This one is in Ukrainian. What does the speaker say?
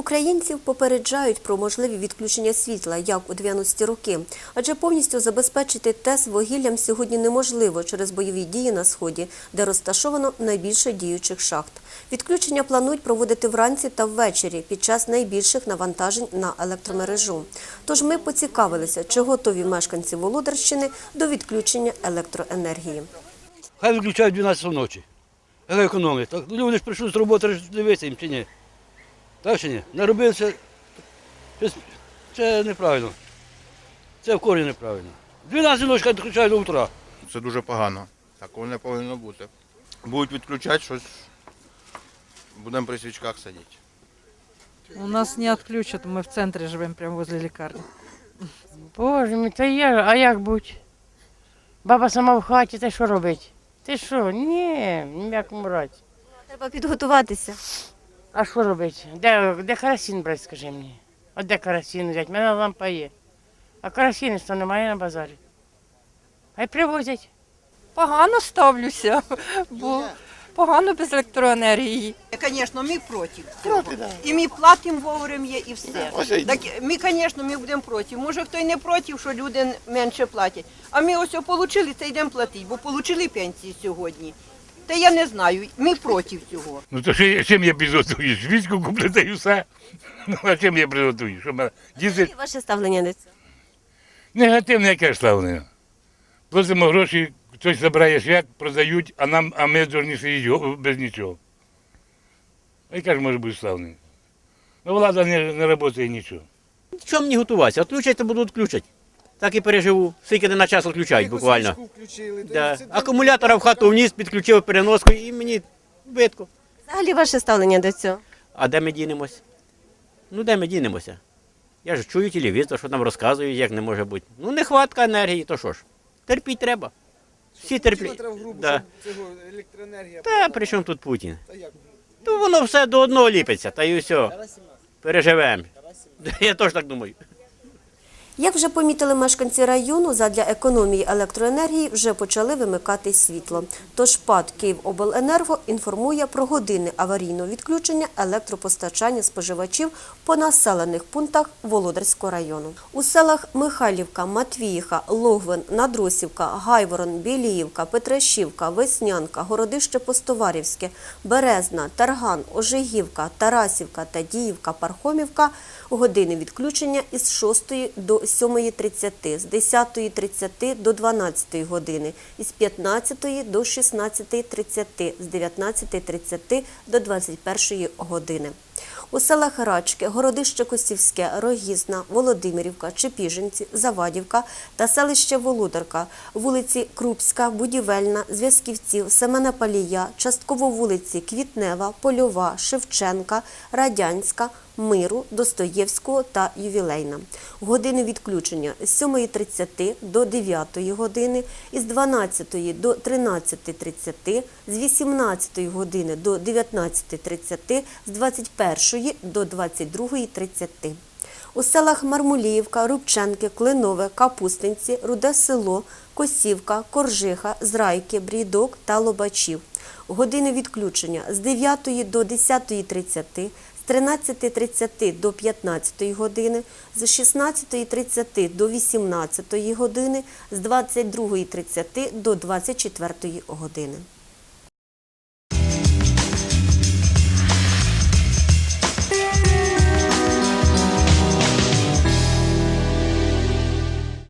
Українців попереджають про можливі відключення світла, як у 90-ті роки. Адже повністю забезпечити ТЕС вугіллям сьогодні неможливо через бойові дії на сході, де розташовано найбільше діючих шахт. Відключення планують проводити вранці та ввечері під час найбільших навантажень на електромережу. Тож ми поцікавилися, чи готові мешканці Володарщини до відключення електроенергії. Хай виключають 12 ночі. Так, люди ж прийшли з роботи, дивитися їм чи ні. Так чи ні? Наробили це. Це, це неправильно. Це в корі неправильно. 12 ночі хай відключають до утра. Це дуже погано. Такого не повинно бути. Будуть відключати щось, будемо при свічках сидіти. У нас не отключат, мы в центре живем, прямо возле лекарни. Боже мій, та я, а як будь? Баба сама в хаті, та що робить? Ти що? Ні, ні в. Треба підготуватися. А що робить? Де, де карасін брати, скажи мені? А де карасін взяти? У мене лампа є. А карасіни що немає на базарі. Хай привозять. Погано ставлюся, бо погано без електроенергії. Звісно, ми проти. цього. І ми платимо вовремя і все. Так ми, звісно, ми будемо проти. Може, хто й не проти, що люди менше платять. А ми ось отримали, це йдемо платити, бо отримали пенсії сьогодні. Та я не знаю, ми проти цього. Ну то що, чим я підготую? Свічку куплю та і все. Ну а чим я приготую? Що мене діти І ваше ставлення до цього? негативне яке ставлення. Платимо гроші, хтось забирає свят, продають, а нам, а ми сидіти го- без нічого. А яке ж може бути ставлення? Ну, влада не, не працює нічого. Чому мені готуватися? Відключать, то буду відключати. Так і переживу. Скільки на час відключають буквально. Да. Акумулятора в хату вніс, підключив переноску і мені видко. Взагалі ваше ставлення до цього? А де ми дінемось? Ну де ми дінемося? Я ж чую телевізор, що нам розказують, як не може бути. Ну, нехватка енергії, то що ж? Терпіть треба. Всі терплять. Да. Та при чому тут Путін? Ну воно все до одного ліпиться, та й все. Переживемо. Я теж так думаю. Як вже помітили мешканці району, задля економії електроенергії вже почали вимикати світло. Тож ПАД «Київобленерго» інформує про години аварійного відключення електропостачання споживачів по населених пунктах Володарського району. У селах Михайлівка, Матвіїха, Логвин, Надросівка, Гайворон, Біліївка, Петрашівка, Веснянка, Городище Постоварівське, Березна, Тарган, Ожегівка, Тарасівка, Тадіївка, Пархомівка години відключення із 6 до 7.30, з 10.30 до 12 години, із 15 до 16.30, з 19.30 до 21 години. У селах Рачки, Городище Косівське, Рогізна, Володимирівка, Чепіжинці, Завадівка та селище Володарка, вулиці Крупська, Будівельна, Зв'язківців, Семена Палія, частково вулиці Квітнева, Польова, Шевченка, Радянська, Миру, Достоєвського та Ювілейна. Години відключення з 7.30 до 9 години, із 12 до 13.30, з 18 години до 19.30, з 21 до 22.30. У селах Мармуліївка, Рубченки, Клинове, Капустинці, Руде село, Косівка, Коржиха, Зрайки, Брідок та Лобачів. Години відключення з 9 до 10.30, з 13.30 до 15 години, з 16.30 до 18 години, з 22.30 до 24 години.